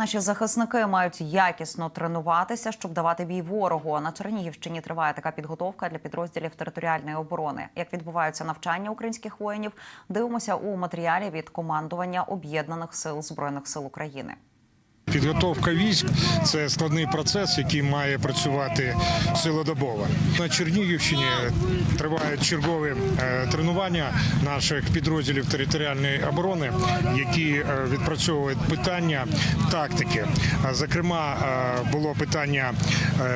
Наші захисники мають якісно тренуватися, щоб давати бій ворогу. На Чернігівщині триває така підготовка для підрозділів територіальної оборони. Як відбуваються навчання українських воїнів, дивимося у матеріалі від командування об'єднаних сил збройних сил України. Підготовка військ це складний процес, який має працювати цілодобово. На Чернігівщині тривають чергові е, тренування наших підрозділів територіальної оборони, які е, відпрацьовують питання тактики. Зокрема, е, було питання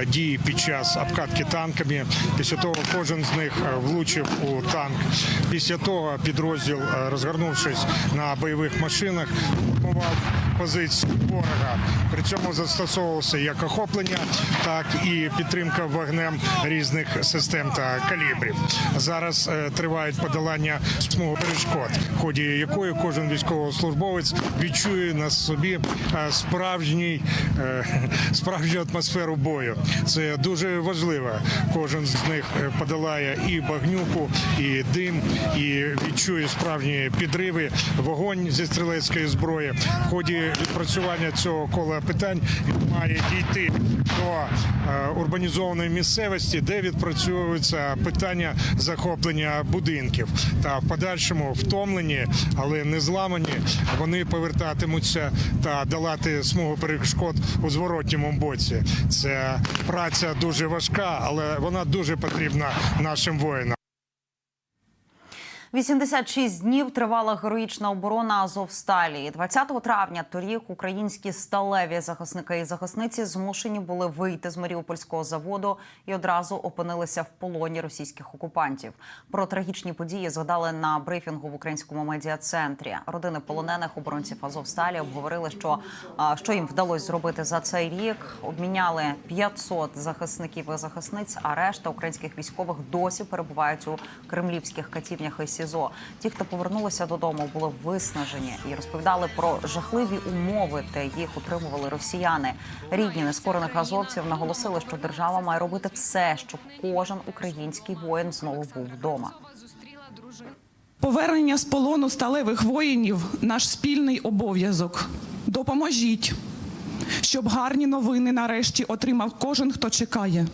дії під час обкатки танками. Після того кожен з них влучив у танк. Після того підрозділ, розгорнувшись на бойових машинах, позиції ворога. При цьому застосовувався як охоплення, так і підтримка вогнем різних систем та калібрів. Зараз е, тривають подолання смугу перешкод, в ході якої кожен військовослужбовець відчує на собі е, справжній е, справжню атмосферу бою. Це дуже важливо. Кожен з них подолає і багнюку, і дим, і відчує справжні підриви, вогонь зі стрілецької зброї. В ході відпрацювання цього кола питань має дійти до е, урбанізованої місцевості, де відпрацьовуються питання захоплення будинків. Та в подальшому втомлені, але не зламані, вони повертатимуться та долати смугу перешкод у зворотньому боці. Це праця дуже важка, але вона дуже потрібна нашим воїнам. 86 днів тривала героїчна оборона Азовсталі. 20 травня торік українські сталеві захисники і захисниці змушені були вийти з Маріупольського заводу і одразу опинилися в полоні російських окупантів. Про трагічні події згадали на брифінгу в українському медіа-центрі. Родини полонених оборонців Азовсталі обговорили, що, що їм вдалося зробити за цей рік. Обміняли 500 захисників і захисниць, а решта українських військових досі перебувають у кремлівських катівнях і СІЗО. Ті, хто повернулися додому, були виснажені і розповідали про жахливі умови, де їх утримували росіяни. Рідні нескорених азовців наголосили, що держава має робити все, щоб кожен український воїн знову був вдома. Повернення з полону сталевих воїнів наш спільний обов'язок. Допоможіть, щоб гарні новини нарешті отримав кожен, хто чекає.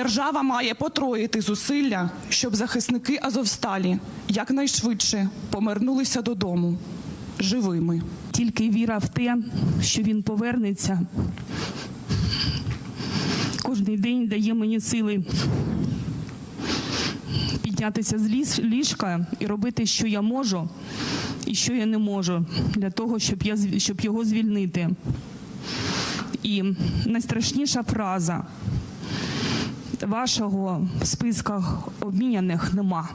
Держава має потроїти зусилля, щоб захисники Азовсталі якнайшвидше повернулися додому живими. Тільки віра в те, що він повернеться. Кожний день дає мені сили піднятися з ліжка і робити, що я можу і що я не можу, для того, щоб, я, щоб його звільнити. І найстрашніша фраза вашого в списках обміняних нема.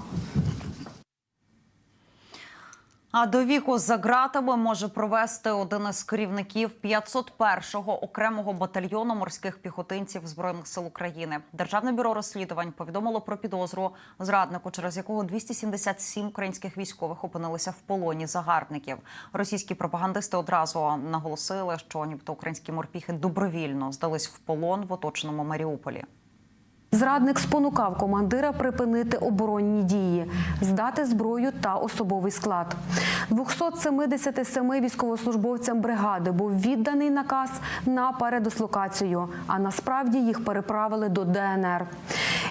А до віку за ґратами може провести один із керівників 501-го окремого батальйону морських піхотинців збройних сил України. Державне бюро розслідувань повідомило про підозру зраднику, через якого 277 українських військових опинилися в полоні загарбників. Російські пропагандисти одразу наголосили, що нібито українські морпіхи добровільно здались в полон в оточеному Маріуполі. Зрадник спонукав командира припинити оборонні дії, здати зброю та особовий склад. 277 військовослужбовцям бригади був відданий наказ на передислокацію, а насправді їх переправили до ДНР.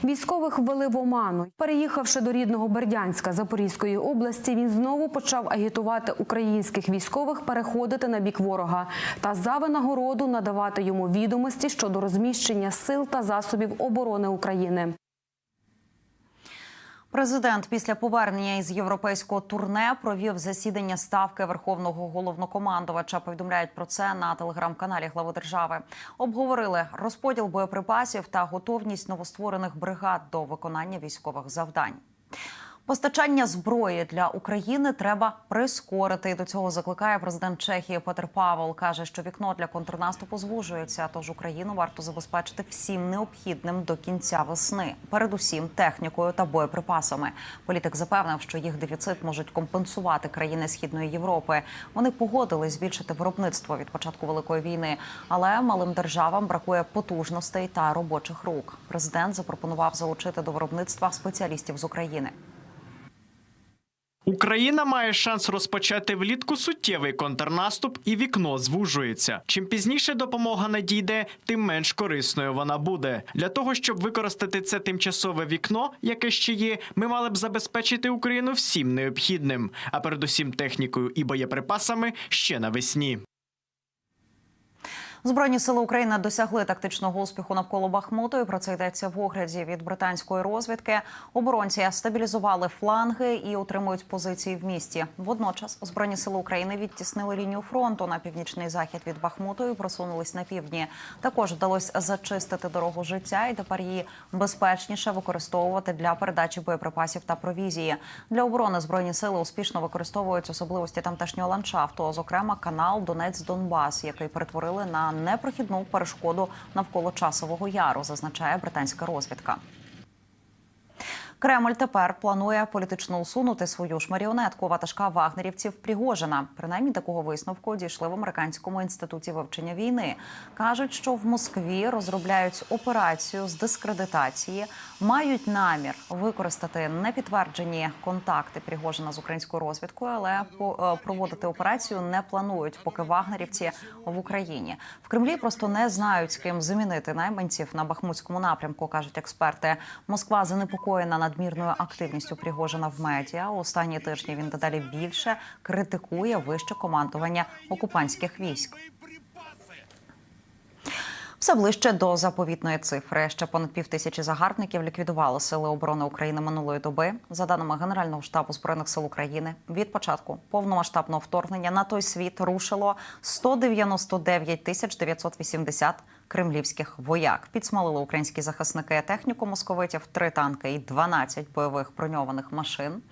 Військових ввели в оману. Переїхавши до рідного Бердянська Запорізької області, він знову почав агітувати українських військових переходити на бік ворога та за винагороду надавати йому відомості щодо розміщення сил та засобів оборони України. Президент після повернення із європейського турне провів засідання ставки верховного головнокомандувача. Повідомляють про це на телеграм-каналі глави держави. Обговорили розподіл боєприпасів та готовність новостворених бригад до виконання військових завдань. Постачання зброї для України треба прискорити. До цього закликає президент Чехії Петр Павел. каже, що вікно для контрнаступу звужується. Тож Україну варто забезпечити всім необхідним до кінця весни, передусім технікою та боєприпасами. Політик запевнив, що їх дефіцит можуть компенсувати країни Східної Європи. Вони погодились збільшити виробництво від початку великої війни, але малим державам бракує потужностей та робочих рук. Президент запропонував залучити до виробництва спеціалістів з України. Україна має шанс розпочати влітку суттєвий контрнаступ, і вікно звужується. Чим пізніше допомога надійде, тим менш корисною вона буде. Для того щоб використати це тимчасове вікно, яке ще є, ми мали б забезпечити Україну всім необхідним, а передусім технікою і боєприпасами ще навесні. Збройні сили України досягли тактичного успіху навколо Бахмуту. І про це йдеться в огляді від британської розвідки. Оборонці стабілізували фланги і утримують позиції в місті. Водночас збройні сили України відтіснили лінію фронту на північний захід від Бахмуту і просунулись на півдні. Також вдалося зачистити дорогу життя, і тепер її безпечніше використовувати для передачі боєприпасів та провізії. Для оборони збройні сили успішно використовують особливості тамтешнього ландшафту, зокрема канал Донець-Донбас, який перетворили на непрохідну перешкоду навколо часового яру, зазначає британська розвідка. Кремль тепер планує політично усунути свою ж маріонетку ватажка вагнерівців Пригожина. Принаймні такого висновку дійшли в американському інституті вивчення війни. кажуть, що в Москві розробляють операцію з дискредитації, мають намір використати непідтверджені контакти Пригожина з українською розвідкою, але е, проводити операцію не планують, поки вагнерівці в Україні. В Кремлі просто не знають з ким замінити найманців на бахмутському напрямку, кажуть експерти. Москва занепокоєна надмірною активністю Пригожина в медіа. Останні тижні він дедалі більше критикує вище командування окупантських військ. Все ближче до заповітної цифри. Ще понад пів тисячі загарбників ліквідували сили оборони України минулої доби. За даними Генерального штабу збройних сил України, від початку повномасштабного вторгнення на той світ рушило 199 тисяч 980 кремлівських вояк. Підсмалили українські захисники техніку московитів, три танки і 12 бойових броньованих машин.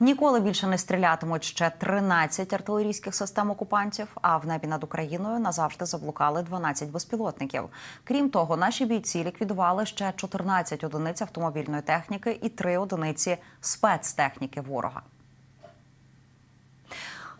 Ніколи більше не стрілятимуть ще 13 артилерійських систем окупантів. А в небі над Україною назавжди заблукали 12 безпілотників. Крім того, наші бійці ліквідували ще 14 одиниць автомобільної техніки і 3 одиниці спецтехніки ворога.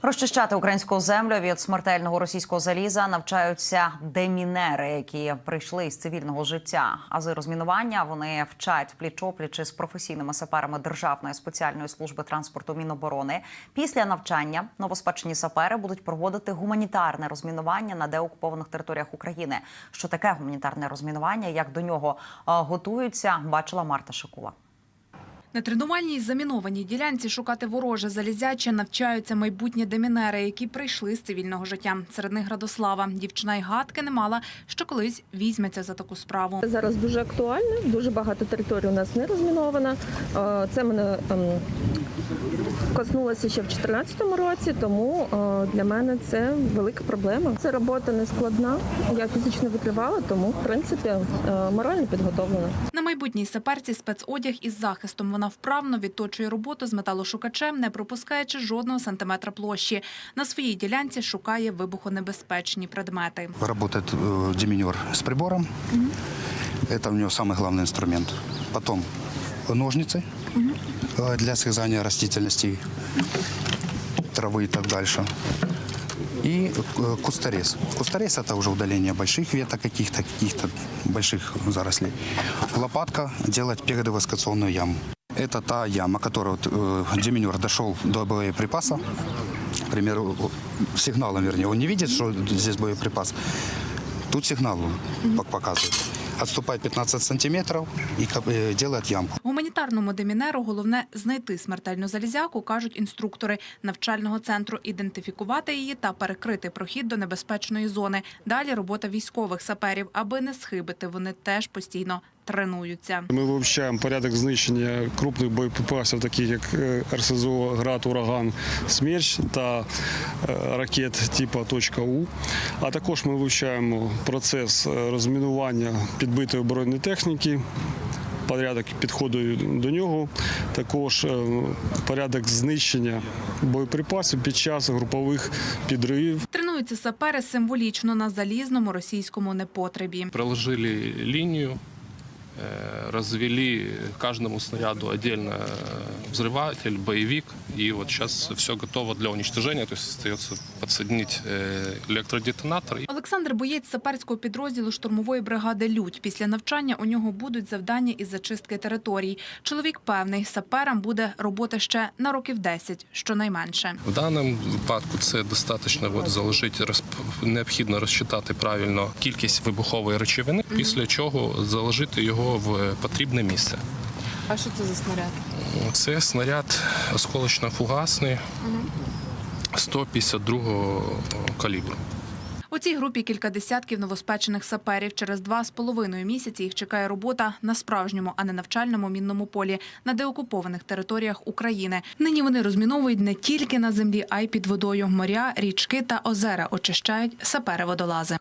Розчищати українську землю від смертельного російського заліза навчаються демінери, які прийшли із цивільного життя. Ази розмінування вони вчать пліч-опліч із професійними саперами Державної спеціальної служби транспорту Міноборони. Після навчання новоспечені сапери будуть проводити гуманітарне розмінування на деокупованих територіях України. Що таке гуманітарне розмінування? Як до нього е, готуються? Бачила Марта Шикова. На тренувальній замінованій ділянці шукати вороже залізяче навчаються майбутні демінери, які прийшли з цивільного життя. Серед них Радослава. Дівчина й гадки не мала, що колись візьметься за таку справу. Зараз дуже актуально, дуже багато територій у нас не розміновано. Е, Це мене ем, коснулося ще в 2014 році, тому е, для мене це велика проблема. Це робота не складна. Я фізично витривала, тому в принципі е, морально підготовлена. На майбутній саперці спецодяг із захистом Вона вправно відточує роботу з металошукачем, не пропускаючи жодного сантиметра площі. На своїй ділянці шукає вибухонебезпечні предмети. Работает э, деминер с прибором. Это у него самый главный инструмент. Потом ножницы э, для срезания растительностей, травы и так дальше. И э, кустарез. Кустарез это уже удаление больших веток каких-то, каких-то больших зарослей. Лопатка делать передоваскационную яму. Это та яма, которую вот, э, деминер дошел до боеприпаса. К примеру, сигналом, вернее, он не видит, что здесь боеприпас. Тут сигнал пок- показывает. Отступает 15 сантиметров и кап- э, делает ямку. Гуманітарному демінеру головне знайти смертельну залізяку, кажуть інструктори навчального центру, ідентифікувати її та перекрити прохід до небезпечної зони. Далі робота військових саперів, аби не схибити. Вони теж постійно тренуються. Ми вивчаємо порядок знищення крупних боєприпасів, таких як е, РСЗО, град, ураган, смерч та е, ракет типу «У». А також ми вивчаємо процес е, розмінування підбитої оборонної техніки. Порядок підходу до нього, також порядок знищення боєприпасів під час групових підривів Тренуються сапери символічно на залізному російському непотребі. проложили линию э, развели каждому снаряду отдельно э, взрыватель, боевик. И вот сейчас все готово для уничтожения. То есть остается подсоединить э, электродетонатор. Олександр боєць саперського підрозділу штурмової бригади Людь. Після навчання у нього будуть завдання із зачистки територій. Чоловік певний, саперам буде роботи ще на років 10, щонайменше. В даному випадку це достатньо от, заложити, розп... необхідно розчитати правильно кількість вибухової речовини, після чого заложити його в потрібне місце. А що це за снаряд? Це снаряд осколочно-фугасний 152 калібру. У цій групі кілька десятків новоспечених саперів. Через два з половиною місяці їх чекає робота на справжньому, а не навчальному мінному полі на деокупованих територіях України. Нині вони розміновують не тільки на землі, а й під водою. Моря, річки та озера очищають сапери-водолази.